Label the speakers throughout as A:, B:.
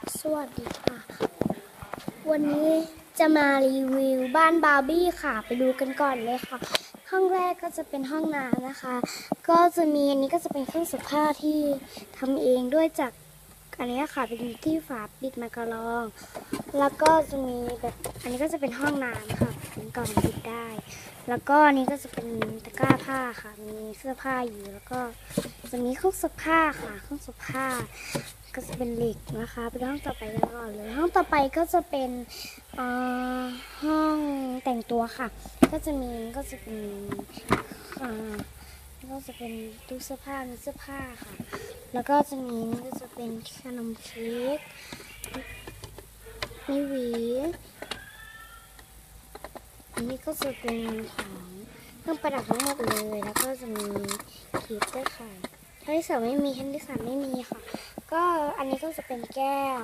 A: สวัสดีค่ะ วันนี้จะมารีวิวบ้านบาร์บี้ค่ะ ไปดูกันก่อนเลยค่ะ ห้องแรกก็จะเป็นห้องน้ำนะคะ ก็จะมีอันนี้ก็จะเป็นเครื่องซักผ้าที่ทำเองด้วยจาก อันนี้ค่ะเป็นที่ฝาปิดมากระลอง แล้วก็จะมีแบบอันนี้ก็จะเป็นห้องน้ำค่ะเป็นกล่องปิดได้ แล้วก็อันนี้ก็จะเป็นตะกร้าผ้าค่ะ มีเสื้อผ้าอยู่แล้วก็จะมีเครื่องซักผ้าค่ะเครื่องซักผ้า ก็จะเป็นเหล็กนะคะไปห้องต่อไปกันก่อนเลยห้องต่อไปก็จะเป็นอ่อห้องแต่งตัวค่ะ ก็จะมีก็จะเป็นอ่า ก็จะเป็นตู้เสื้อผ้ามีเสื้อผ้าค่ะ แล้วก็จะมีนี่ก็จะเป็นขนมเค้กมีหวีอันนี้ก็จะเป็นของเครื่องประดับทั้งหมดเลย แล้วก็จะมีขีดด้วยค่ะท่าที่สองไม่มีท่าที่สามไม่มีค่ะ ก็อันนี้ก็จะเป็นแก้ว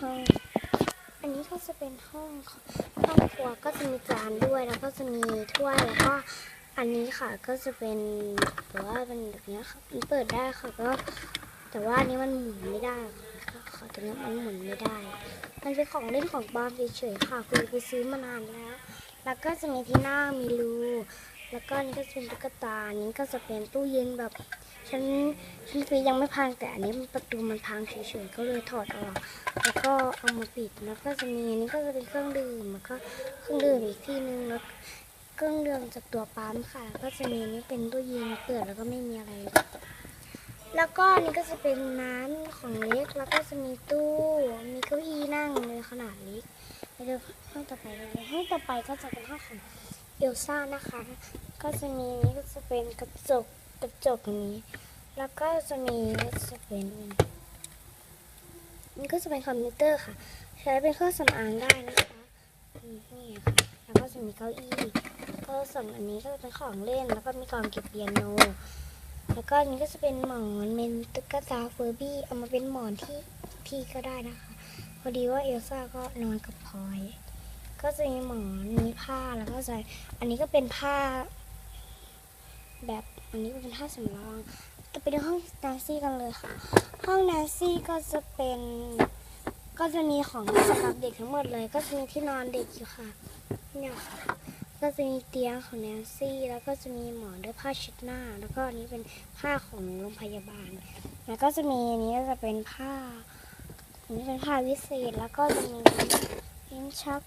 A: ห้องอันนี้ก็จะเป็นห้องห้องครัวก็จะมีจานด้วย แล้วก็จะมีถ้วยแล้วก็ อันนี้ค่ะก็จะเป็นหรือว่าเป็นแบบนี้ค่ะมันเปิดได้ค่ะก็แต่ว่าอันนี้มันหมุนไม่ได้ค่ะค่ะตรงนี้มันหมุนไม่ได้ มันเป็นของเล่นของบ้านเฉยๆค่ะคือไปซื้อมานานแล้ว แล้วก็จะมีที่หน้ามีรูแล้วก็นนี้ก็จะเป็นตุ๊กตานี้ก็จะเป็นตู้เย็นแบบฉันฉันฟียังไม่พังแต่อันนี้ประตูมันพังเฉยๆก็เลยถอดออกแล้วก็เอามาปิดแล้วก็จะมีอันนี้ก็จะเป็นเครื่องดื่มแล้วก็เครื่องดื่มอีกที่นึงแล้ว เครื่องเดื่มจากตัวปั๊มค่ะก็จะมีนนี้เป็นตู้เย็นเปิดแล้วก็ไม่มีอะไร แล้วก็นนี้ก็จะเป็นน้ำของเล็กแล้วก็จะมีตู้มีเก้าอี้นั่งในขนาดเล็กไปดูห้องต่อไปเลยห้องต่อไปก็จะเป็นห้องของเอลซ่านะคะ ก็จะมีนนี้ก็จะเป็นกระจกกระจกนี้ แล้วก็จะมีก็จะเป็นนี่ก็จะเป็นคอมพิวเตอร์ค่ะ ใช้เป็นเครื่องสำอางได้นะคะนี่ค่ะ จะมีเก้าอี้ก็ส่วนอันนี้ก็จะเป็นของเล่น แล้วก็มีกล่องเก็บเปียโน แล้วก็อันนี้ก็จะเป็นหมอนเป็นตุ๊กตาเฟอร์บี้เอามาเป็นหมอนที่ที่ก็ได้นะคะ พอดีว่าเอลซ่าก็นอนกับพลอย ก็จะมีหมอนมีผ้าแล้วก็จะอันนี้ก็เป็นผ้า แบบอันนี้เป็นผ้าสำรองจะไปดูห้องนนซี่กันเลยค่ะ ห้องนนซี่ก็จะเป็นก็จะมีของสำหรับเด็กทั้งหมดเลย ก็จะมีที่นอนเด็กอยู่ค่ะ เนี่ยค่ะก็จะมีเตียงของแนนซี่ แล้วก็จะมีหมอนด้วยผ้าเช็ดหน้า แล้วก็อันนี้เป็นผ้าของโรงพยาบาล แล้วก็จะมีอันนี้ก็จะเป็นผ้าอันนี้เป็นผ้าวิเศษ แล้วก็จะมีลิ้นชัก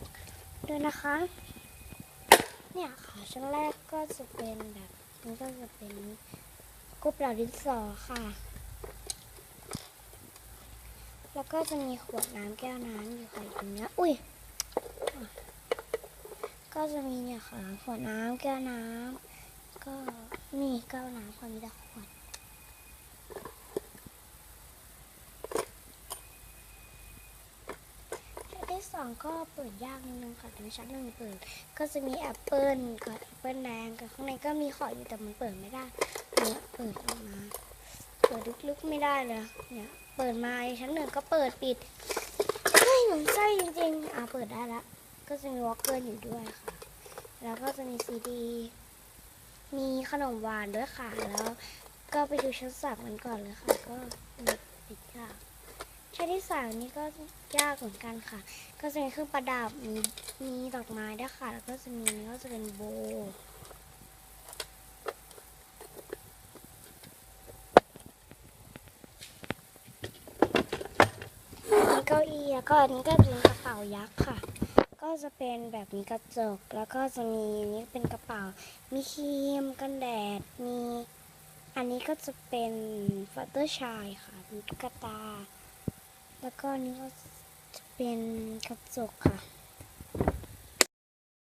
A: ด้วยนะคะ เนี่ยค่ะชั้นแรกก็จะเป็นแบบนี้ก็จะเป็นกรุ๊ปเหล่าดินสอค่ะ แล้วก็จะมีขวดน้ำแก้วน้ำอยู่ค่ะอยู่ตรงเนี้ยอุ้ย ก็จะมีเนี่ยค่ะขวดน้ำแก้วน้ำก็นี่แก้วน้ำคนมีแต่ขวดชั้นที่สองก็เปิดยากนิดนึงค่ะแต่ในชั้นหนึ่งเปิด ก็จะมีแอปเปิลกับแอปเปิลแดงกับข้างในก็มีขออยู่แต่มันเปิดไม่ได้เนี่ยเปิดออกมาเปิดลึกๆไม่ได้เลยเนี่ยเปิดมาชั้นหนึ่งก็เปิดปิดเฮ้ยหนุ่มไส้จริงๆอะเปิดได้ละ ก็จะมีวอลเกอร์อยู่ด้วยค่ะ แล้วก็จะมีซีดี มีขนมหวานด้วยค่ะ แล้วก็ไปดูชั้นสามกันก่อนเลยค่ะ ก็ปิดยากชั้นที่สามนี่ก็ยากเหมือนกันค่ะ ก็จะมีเครื่องประดับ มีมีดอกไม้ด้วยค่ะ แล้วก็จะมีก็จะเป็นโบว์มีเก้าอี้แล้วก็อันนี้ก็เป็นกระเป๋ายักษ์ค่ะ ก็จะเป็นแบบนี้กระจก แล้วก็จะมีนี่เป็นกระเป๋า มีครีมกันแดด มีอันนี้ก็จะเป็นฟัตเตอร์ชายค่ะ มีตุ๊กตา แล้วก็นนี้ก็จะเป็นกระจกค่ะ